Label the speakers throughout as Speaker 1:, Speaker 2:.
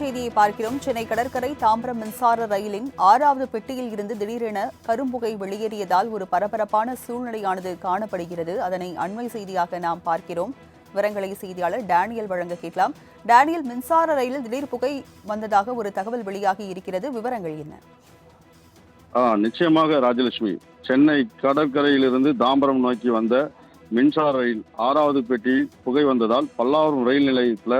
Speaker 1: செய்தியை பார்க்கிறோம். சென்னை கடற்கரை தாம்பரம் மின்சார ரயிலின் ஆறாவது பெட்டியில் இருந்து திடீரென கரும்புகை வெளியேறியதால் ஒரு பரபரப்பான சூழ்நிலையானது காணப்படுகிறது. அதனை அண்மை செய்தியாக நாம் பார்க்கிறோம். விவரங்களை செய்தியாளர் டேனியல் வழங்க கேட்கலாம். டேனியல் மின்சார ரயிலில் திடீர் புகை வந்ததாக ஒரு தகவல் வெளியாகி இருக்கிறது. விவரங்கள் என்ன?
Speaker 2: ஆ நிச்சயமாக ராஜலட்சுமி. சென்னை கடற்கரையிலிருந்து தாம்பரம் நோக்கி வந்த மின்சார ரயில் ஆறாவது பெட்டி புகை வந்ததால் பல்லாவரம் ரயில் நிலையத்தில்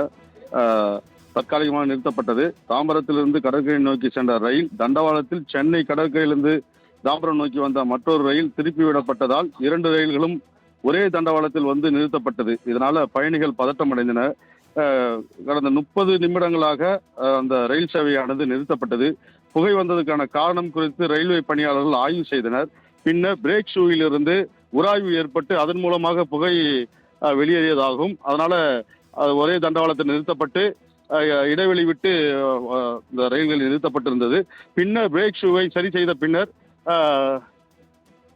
Speaker 2: தற்காலிகமாக நிறுத்தப்பட்டது. தாம்பரத்திலிருந்து கடற்கரை நோக்கி சென்ற ரயில் தண்டவாளத்தில் சென்னை கடற்கரையிலிருந்து தாம்பரம் நோக்கி வந்த மற்றொரு ரயில் திருப்பி விடப்பட்டதால் இரண்டு ரயில்களும் ஒரே தண்டவாளத்தில் வந்து நிறுத்தப்பட்டது. இதனால பயணிகள் பதட்டம் அடைந்தனர். கடந்த முப்பது நிமிடங்களாக அந்த ரயில் சேவையானது நிறுத்தப்பட்டது. புகை வந்ததுக்கான காரணம் குறித்து ரயில்வே பணியாளர்கள் ஆய்வு செய்தனர். பின்னர் பிரேக் ஷூவிலிருந்து உராய்வு ஏற்பட்டு அதன் மூலமாக புகை வெளியேறியதாகும். அதனால அது ஒரே தண்டவாளத்தில் நிறுத்தப்பட்டு இடைவெளி விட்டு இந்த ரயில்கள் நிறுத்தப்பட்டிருந்தது. பின்னர் பிரேக் ஷூவை சரி செய்த பின்னர்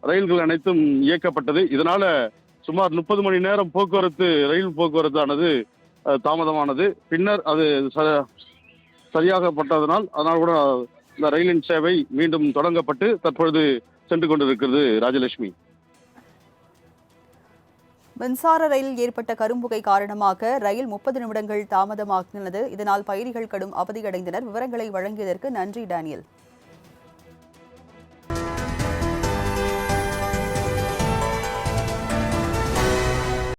Speaker 2: ரயில்கள் அனைத்தும் இயக்கப்பட்டது. இதனால சுமார் முப்பது மணி நேரம் போக்குவரத்து ரயில் போக்குவரத்தானது தாமதமானது. பின்னர் அது ச- சரியாகப்பட்டதனால் அதனால் கூட இந்த ரயிலின் சேவை மீண்டும் தொடங்கப்பட்டு தற்பொழுது சென்று கொண்டிருக்கிறது ராஜலட்சுமி.
Speaker 1: மின்சார ரயிலில் ஏற்பட்ட கரும்புகை காரணமாக ரயில் முப்பது நிமிடங்கள் தாமதமாகினது. இதனால் பயணிகள் கடும் அவதியடைந்தனர். விவரங்களை வழங்கியதற்கு நன்றி டேனியல்.